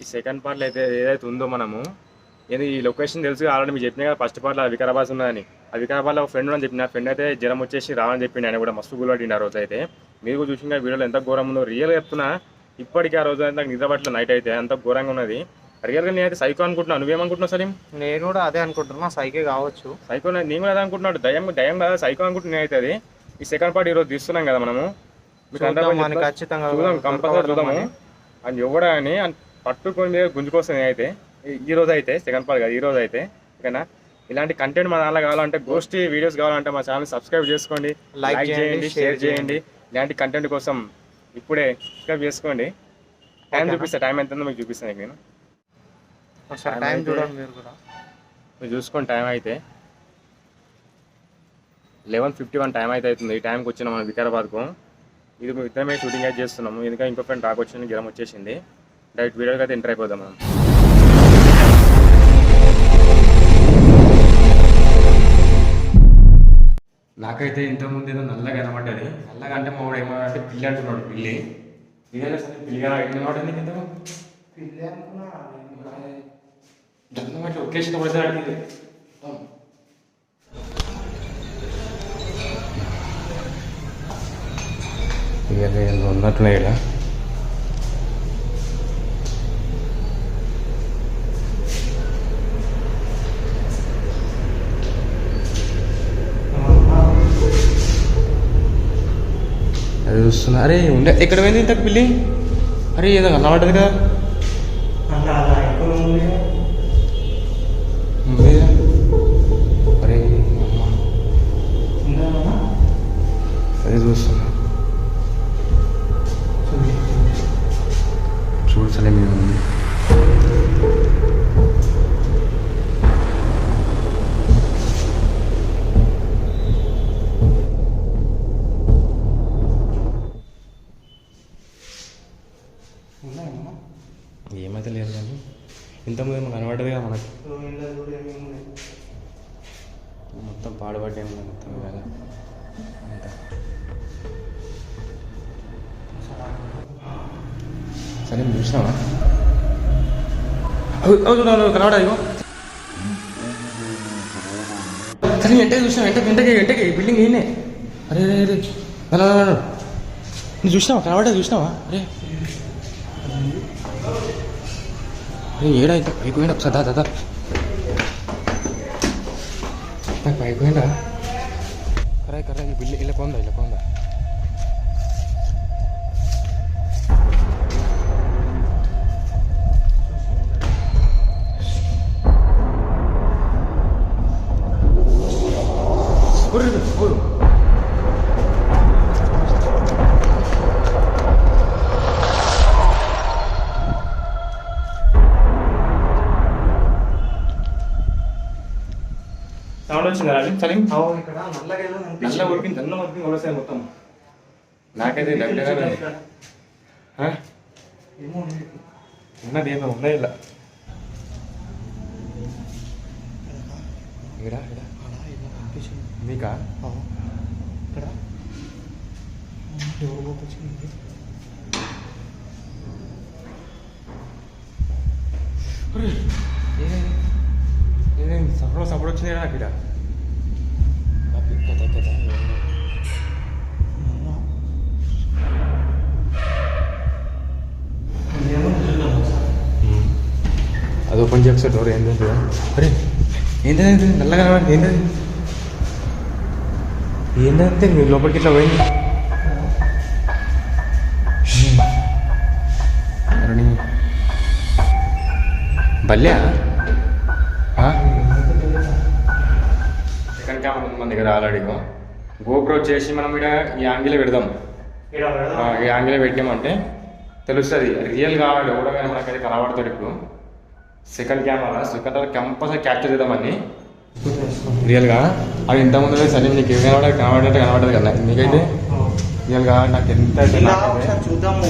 ఈ సెకండ్ పార్ట్లో అయితే ఏదైతే ఉందో మనము ఏది ఈ లొకేషన్ తెలుసు ఆల్రెడీ మీకు చెప్పిన కదా ఫస్ట్ పార్ట్లో వికారాబాద్ ఉన్నదని. ఆ వికారాబాద్లో ఒక ఫ్రెండ్ అని చెప్పిన ఫ్రెండ్ అయితే జ్వరం వచ్చేసి రావని చెప్పిండు ఆయన కూడా మస్తు గులపడిండు ఆ రోజు అయితే మీరు కూడా చూసిన వీడియోలో ఎంత ఘోరం ఉందో. రియల్గా చెప్తున్నా ఇప్పటికీ ఆ రోజు నాకు నిద్ర పట్ల నైట్ అయితే అంత ఘోరంగా ఉన్నది. రియల్గా నేనైతే సైకో అనుకుంటున్నాను నువ్వేమనుకుంటున్నావు సలీం? నేను కూడా అదే అనుకుంటున్నా సైకే కావచ్చు. సైకో నేను కూడా అదే అనుకుంటున్నాడు దయ్యం దయ్యం కదా? సైకో అనుకుంటున్నా అయితే అది. ఈ సెకండ్ పార్ట్ ఈరోజు తీస్తున్నాం కదా మనము. మీకు ఖచ్చితంగా చూద్దాం కంపల్సరీ చూద్దాము. అని ఎవడా అని అని పట్టుకొని మీద గుంజుకొస్తుంది అయితే. ఈ- రోజు అయితే సెకండ్ పార్ట్ కాదు ఈ రోజు అయితే ఓకేనా? ఇలాంటి కంటెంట్ మన దాంట్లో కావాలంటే గోష్ఠి వీడియోస్ కావాలంటే మా ఛానల్ సబ్స్క్రైబ్ చేసుకోండి Like చేయండి, షేర్ చేయండి. ఇలాంటి కంటెంట్ కోసం ఇప్పుడే సబ్స్క్రైబ్ చేసుకోండి. టైం? చూపిస్తా టైం ఎంత మీకు చూపిస్తాను నేను. టైం చూడండి మీరు కూడా. మీరు చూసుకోండి టైం అయితే. లెవెన్ ఫిఫ్టీ వన్ టైం అయితే అవుతుంది. ఈ టైంకి వచ్చిన మనం వికారాబాద్కు. ఇది మేము ఇద్దరమే షూటింగ్ అయితే చేస్తున్నాము. ఎందుకంటే ఇంకో ఫ్రెండ్ రాక వచ్చింది జ్వరం వచ్చేసింది. డైరెక్ట్ వీడియోకి అయితే ఎంటర్ అయిపోదాం మనం నాకైతే ఇంతకుముందు ఏదో నల్లగా కనబడ్డది. నల్లగా అంటే మా వాడు ఏమో అంటే పిల్లి అంటున్నాడు పిల్లి. రియల్ అసలు పిల్లిగా కనబడ్డది నీకు ఎందుకు జన్మ అట్లా ఒకేషన్ ఇక ఉన్నట్టున్నాయి ఇక్కడ. చూస్తున్నా. అరే ఉండే. ఎక్కడ పోయింది ఇంతకు పిల్లి? అరే ఏదో కనబడ్డది కదా ఇంతకుముందు ఏమో కనబడ్డది కదా మనకు. మొత్తం పాడుపడ్డే మొత్తం కదా సరే చూసినావా? చూడాలి కనబడా ఇగో. సరే ఎంటకి చూసినావు? ఎంటకి ఎంటకి ఎంటకి? బిల్డింగ్ ఏంనే అరే అరే అరే. నువ్వు చూసినావా? కనబడ్డా చూసినావా? అరే. అరే ఏడా ఇంత పైకి పోయినా ఒకసారి దా దాదా నాకు పైకి పోయినా కరే కరే ఈ బిల్లు ఇలా కొందా వచ్చిందా రవి సలీం? ఇక్కడ నల్ల. ఉరికింది నల్ల ఉరికింది ఒకసారి మొత్తం. నాకైతే దగ్గర. ఉన్నది ఏమో ఉన్నది ఇలా. కనిపించింది. మీకా. ఇక్కడ. వచ్చింది? నాకు ఇక్కడ కథ కథ అమ్మా. ఏమో చూద్దాం ఒకసారి. అది ఓపెన్ చేయొచ్చు డోర్ ఏంటంటే అరే ఏంటది నల్లగా కనబడింది ఏంటది ఏంటంటే మీ లోపలికి ఇట్లా పోయింది అరుణి క్యామ్ ఉంది మన దగ్గర ఆల్రెడీ గోప్రో చేసి మనం ఇక్కడ ఈ యాంగిల్ పెడదాం. ఈ యాంగిల్ పెట్టామంటే తెలుస్తుంది. రియల్ కావాలి. ఎవడో కానీ మనకైతే కనబడతాడు ఇప్పుడు. Second camera second compulsory capture చేద్దామని రియల్గా అది ఇంతకుముందు సరే నీకు ఏం కనబడే కనబడేట్టు కనబడదు కదా. నీకైతే. రియల్గా నాకు ఎంత చూద్దాము.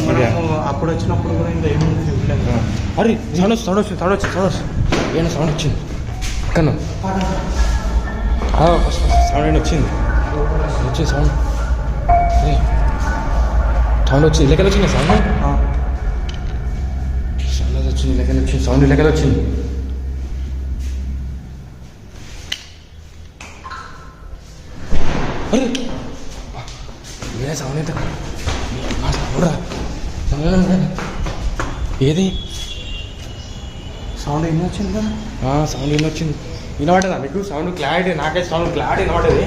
అప్పుడు వచ్చినప్పుడు కూడా ఇంకా ఏముంది చూడలేదు అరే సౌండ్ వచ్చి సౌండ్ వచ్చి సౌండ్ వచ్చి సౌండ్ వచ్చి ఏమైనా సౌండ్ వచ్చింది? కన్ను సౌండ్ ఏంటి వచ్చింది వచ్చింది సౌండ్ సౌండ్ వచ్చింది ఇళ్ళకెళ్ళి వచ్చింది సౌండ్ ఆ. సౌండ్ వచ్చింది ఇలాగెళ్ళి వచ్చింది సౌండ్ ఇలాగెళ్ళి వచ్చింది అరే ఏ సౌండ్ ఎంత ఏది సౌండ్ ఏం వచ్చింది కదా సౌండ్ ఏం వచ్చింది వినబడదా మీకు? సౌండ్ క్లారిటీ నాకైతే సౌండ్ క్లారిటీ వినబడేది.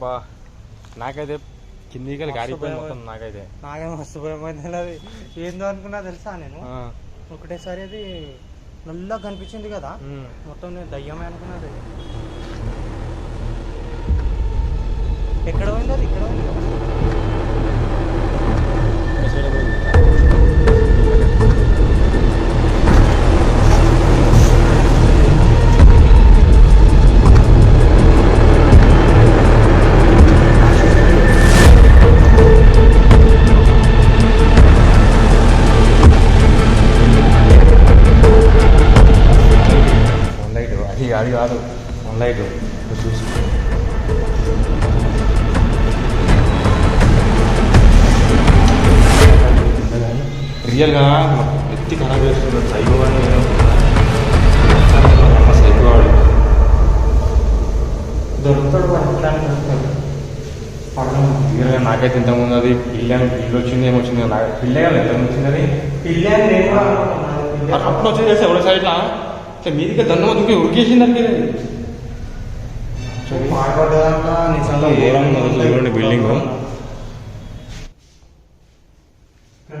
అబ్బా నాకైతే కిందికి గారిపోయింది మొత్తం నాకైతే. నాకేమో మస్తు భయమైంది అది ఏందో అనుకున్నా తెలుసా నేను? ఒకటేసారి అది నల్లగా కనిపించింది కదా. మొత్తం నేను దయ్యమే అనుకున్నది ఎక్కడ పోయింది అది? ఇక్కడ పోయింది. వన్ లైట్ చూసి రియల్గా ఎత్తి ఖరాబ్ చేస్తున్నాడు. సైకో అని సైకో వాడు. దొరుకుతాడు రియల్గా నాకైతే ఇంతకుముందు అది పిల్ల పిల్లి వచ్చింది ఏమొచ్చింది నాకు పిల్లే కదా ఎంత వచ్చింది అది? పిల్లి అని నేను కూడా అనుకున్నాను. పిల్లి అప్పుడు చేస్తే ఎవరి సైడ్లా ఇట్లా మీదికి దండం దుక్కి ఉరికేసింది దానికి పాడుపడ్డదంట నిజంగా ఘోరంగా ఉంది అసలు చూడండి బిల్డింగ్. ఇక్కడ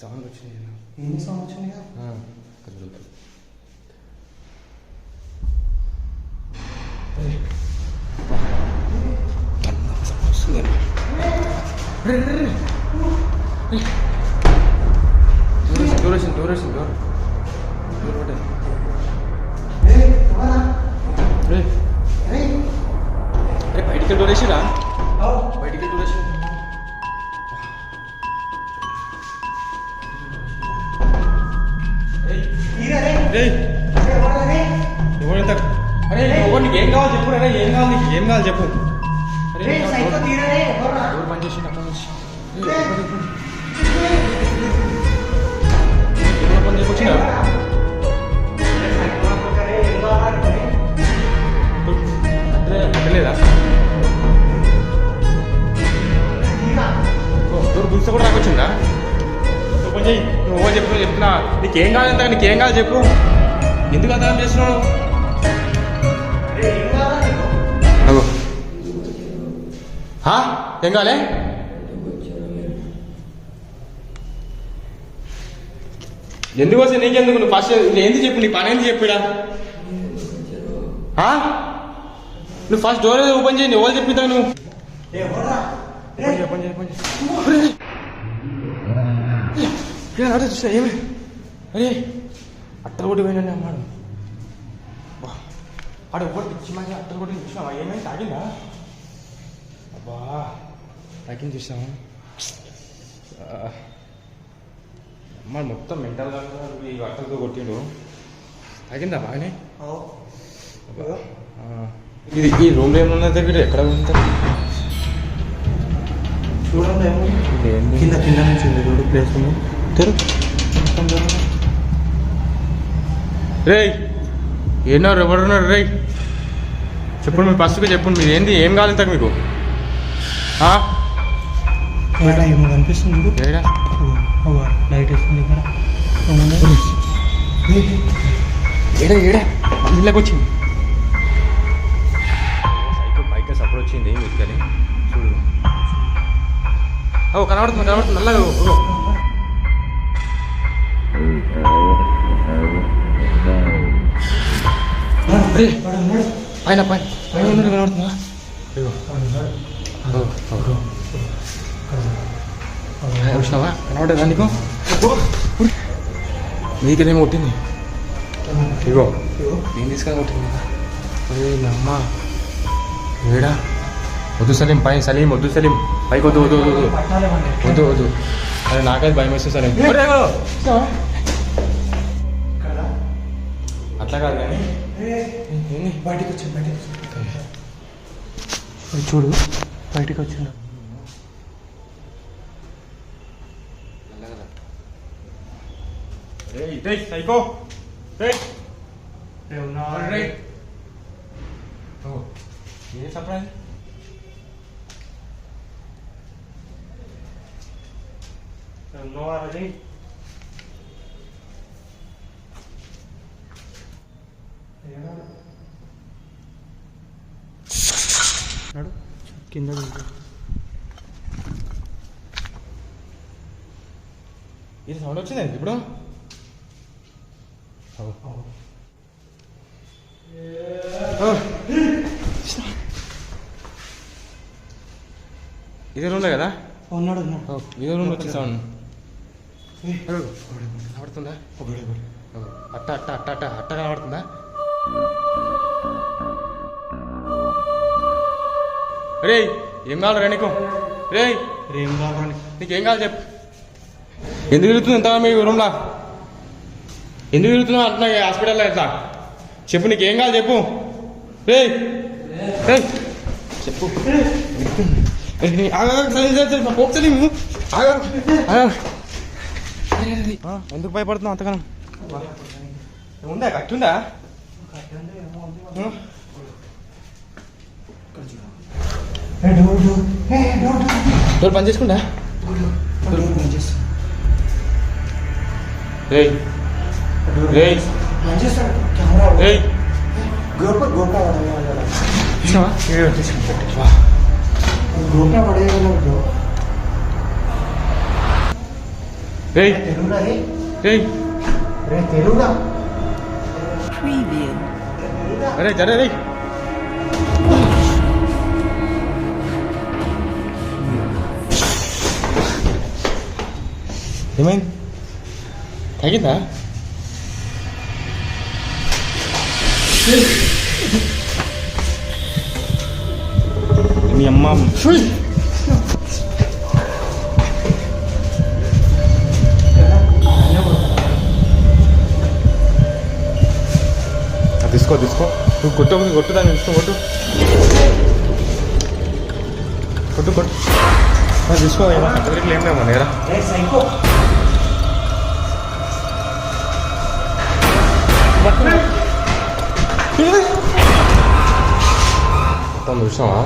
సౌండ్ వచ్చింది ఎన్ని సంవత్సరాలు వచ్చినాయి కదా? దూరేసింది దూరేసింది దూరం దూరం ఏయ్, ఎవరా? రే ఏయ్, అరే బయటికి అవు. బయటికి రే? ఎవరంత అరే ఎవరు నీకు ఏం కావాలి చెప్పు అరే ఏం కావాలి నీకు ఏం కావాలి చెప్పు అరే రే, సైకో తీరా రే, ఎవరా? ఎవరు పని చేసి అక్కడ నుంచి. ఎవరు పని చేయకొచ్చినా నీకేం కాదు కావాలంటే నీకేం కాదు చెప్పు. ఎందుకు అంతగా చేస్తున్నావు? ఏం కాలే ఎందుకు వస్తే నీకెందుకు? నువ్వు ఫస్ట్ ఏంది చెప్పు? నీ పని ఏంది చెప్పిడా నువ్వు ఫస్ట్ డోర్ ఓపెన్ చేయండి ఎవరు చెప్పిద్దా నువ్వు? చెప్పండి చెప్పండి అరే చూసా ఏమి? అరే అట్టలు కొట్టి పోయినా అమ్మాడు ఆడు ఎవరు పిచ్చి మంచి అట్టలు కొట్టి చూసినావా? ఏమైంది? తాగిందా? అబ్బా తాగింది చూసావా అమ్మ మొత్తం మెంటల్గా ఈ అట్టలతో కొట్టిండు. తాగిందా బాగానే. ఇది ఈ రూమ్లో ఏమన్నా దగ్గర? ఎక్కడ ఉంటారు చూడండి ఏమో. కింద కింద నుంచి ఉంది. చూడు ప్లేస్ ఉంది. తెరు రేయ్ ఏనారు ఎవరున్నారు రేయ్? చెప్పండి మీరు ఫస్ట్గా చెప్పండి మీరు ఏంది ఏం కావాలి ఇంతకు మీకు? కనిపిస్తుంది చూడు. లైట్ వేస్తుంది ఇక్కడ ఏడా ఏడా? ఇళ్ళకి వచ్చింది. సైకిల్ బైక్ సపోర్ట్ వచ్చింది మీకు చూడు. ఓ కనబడుతుంది కనబడుతుంది. నల్లగా పైన పైన. పైన ఉన్నది కనబడుతుందా? చూసినావా కనబడదా నీకు? మీకేమో కొట్టింది. ఇగో నేను తీసుకొని కొట్టింది. అమ్మ ఏడా? వద్దు సలీం పై సలీం వద్దు సలీం. పైకి వద్దు వద్దు వద్దు వద్దు. వద్దు అరే నాకైతే భయం వేస్తుంది సలీం. అట్లా కాదు కానీ? బయటికి వచ్చి బయటికి చూడు బయటికి వచ్చిండు. ఏ సర్ప్రైజ్? నడు కింద. ఇది సౌండ్ వచ్చిందండి ఇప్పుడు. ఇదే రూమ్లో కదా? ఉన్నాడు ఇదే రూమ్లో వచ్చింది సౌండ్. కనబడుతుందా? అట్ట అట్ట అట్ట అట్ట. అట్ట కనబడుతుందా? రే ఏం కావాలి రా నీకు? రే ఏం కావాలి నీకేం? కావాలి చెప్పు. ఎందుకు తిరుగుతుంది ఎంత మీ రూమ్లా? ఎందుకు తిరుగుతున్నావు అంటున్నా హాస్పిటల్లో ఎట్లా చెప్పు నీకేం కావాలి చెప్పు. రే రే చెప్పు. ఎందుకు భయపడుతున్నావు అంతగానం? ఉందా కట్టు ఉందా. ఆ? డోర్ పని చేసుకుంటా? రే రేయ్. రే తెలుగురా Preview. అరే జరే రేయ్. ఏమైంది తగ్గిందా మీ అమ్మ తీసుకో తీసుకో నువ్వు కొట్టు కొట్టు దాన్ని తీసుకో కొట్టు కొట్టు కొట్టు తీసుకో ఏమో ఏం లేమో నేరా మొత్తం చూసినావా?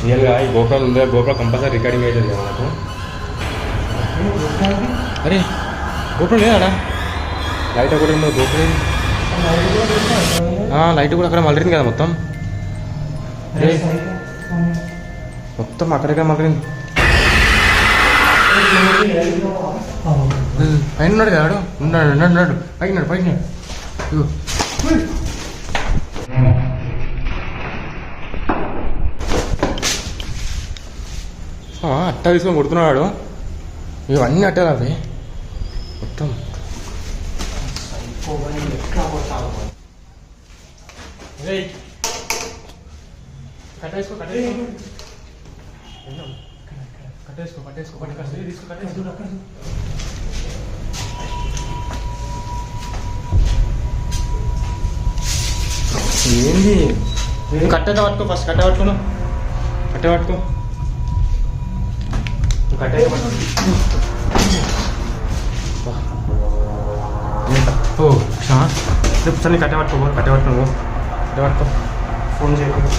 రియల్గా ఈ గోపురాలు ఉందా గోపురం కంపల్సరీ రికార్డింగ్ అవుతుంది కదా మనకు అరే గోపురం లేదాడా లైట్ ఒకటి ఉంది గోపురం లైట్ కూడా అక్కడ మలరింది కదా మొత్తం. మొత్తం అక్కడికే మలరింది. పైన ఉన్నాడు కదా? ఉన్నాడు ఉన్నాడు ఉన్నాడు. పైన ఉన్నాడు పైన అట్ట తీసుకొని కొడుతున్నాడు. ఇవన్నీ అట్టాలి అవి. మొత్తం. కట్టేసుకో కట్టేసుకో కట్టేసుకో కట్టేసుకో కట్టేసుకో కట్టేసుకో ఏంది? కట్టెట పట్టుకో ఫస్ట్ కట్టె పట్టుకోను కట్టె పట్టుకో. కట్టె పట్టుకో. ఓ క్షమా. సరే కట్టె పట్టుకో కట్టె పట్టుకో కట్టె పట్టుకో. ఫోన్ చేయకుండా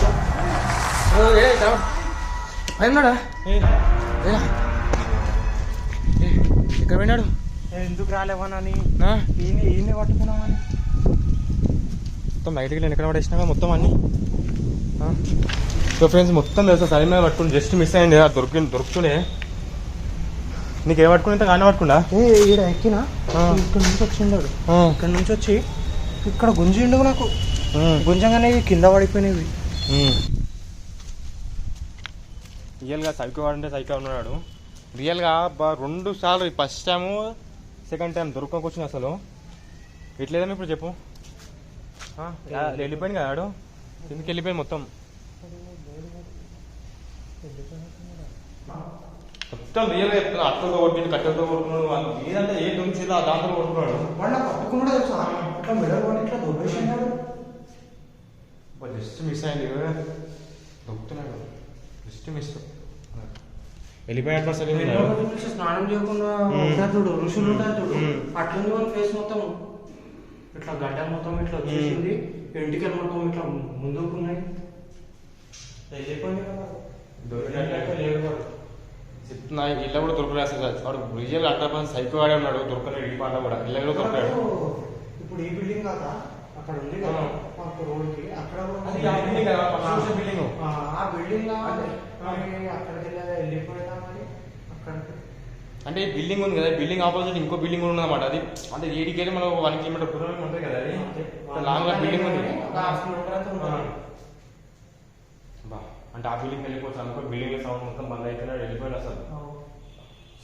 అయినాడా ఎక్కడ పోయినాడు? ఎందుకు రాలేవనని ఈయన ఈయన పట్టుకున్నామని మొత్తం లైట్గా నేను ఎక్కడ పడేసినా మొత్తం అన్ని? సో ఫ్రెండ్స్ మొత్తం తెలుసా సైడ్ మీద పట్టుకుని జస్ట్ మిస్ అయింది అది దొరికి దొరుకుతూనే. నీకు ఏం పట్టుకుని? కానీ పట్టుకుండా? ఈడ ఎక్కినా. ఇక్కడ నుంచి వచ్చిండాడు ఇక్కడ నుంచి వచ్చి ఇక్కడ గుంజిండు నాకు. గుంజంగానే కింద పడిపోయినవి. రియల్గా సైకో వాడంటే సైకో ఉన్నాడు. రియల్గా రెండు సార్లు ఫస్ట్ టైము సెకండ్ టైం దొరకకొచ్చింది అసలు. ఇట్లేదని ఇప్పుడు చెప్పు? వెళ్ళిపోయింది కదా ఆడు. కిందకి వెళ్ళిపోయింది మొత్తం. మొత్తం రియల్గా చెప్తున్నా అట్టలతో కొట్టిండు కట్టెలతో కొడుతున్నాడు వాళ్ళు ఏదంటే ఏ ఆ దాంతో కొడుతున్నాడు. వాడు నాకు పట్టుకున్నాడు తెలుసా? మెడల్ వాడి ఇట్లా దొబ్బేసినాడు జస్ట్ మిస్ అయింది దొరుకుతున్నాడు జస్ట్ మిస్. నుంచి స్నానం చేయకుండా చూడు ఋషులు ఉంటారు చూడు. వాళ్ళ ఫేస్ మొత్తం. ఇట్లా గడ్డ మొత్తం ఇట్లా వచ్చేసింది. ఎంటికలు మొత్తం ఇట్లా వెళ్ళిపోయింది లేడు వాడు. చెప్తున్నా ఇళ్ళ కూడా దొరకలేదు అసలు. వాడు రియల్ అట్లా సైకో వాడే ఉన్నాడు. దొరకలేడు ఈ పాట కూడా. ఇళ్ళ కూడా దొరకలేడు ఇప్పుడు ఈ బిల్డింగ్ కాదా? అక్కడ ఉంది కదా. ఆ. మాకు రోడ్కి అక్కడ కూడా అది ఆ బిల్డింగ్ కదా. ఆ, బిల్డింగ్ అక్కడికి వెళ్ళా వెళ్ళిపోయినా మరి అక్కడికి అంటే బిల్డింగ్ ఉంది కదా బిల్డింగ్ ఆపోజిట్ ఇంకో బిల్డింగ్ కూడా ఉందన్నమాట. అది అంటే ఏడికి వెళ్ళి మనం వన్ కిలోమీటర్ దూరం ఉంటుంది కదా అది. లాంగ్ బిల్డింగ్ ఉంది. అయితే ఉంది. అంటే ఆ బిల్డింగ్ వెళ్ళిపోవచ్చు అనుకో బిల్డింగ్ సౌండ్ మొత్తం బంద్ అయిపోయినాడు వెళ్ళిపోయాడు అసలు.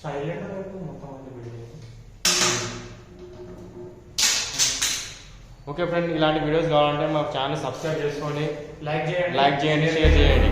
సైలెంట్ మొత్తం బిల్డింగ్ ఓకే ఫ్రెండ్ ఇలాంటి వీడియోస్ కావాలంటే మా ఛానల్ సబ్స్క్రైబ్ చేసుకోండి లైక్ చేయండి. లైక్ చేయండి షేర్ చేయండి.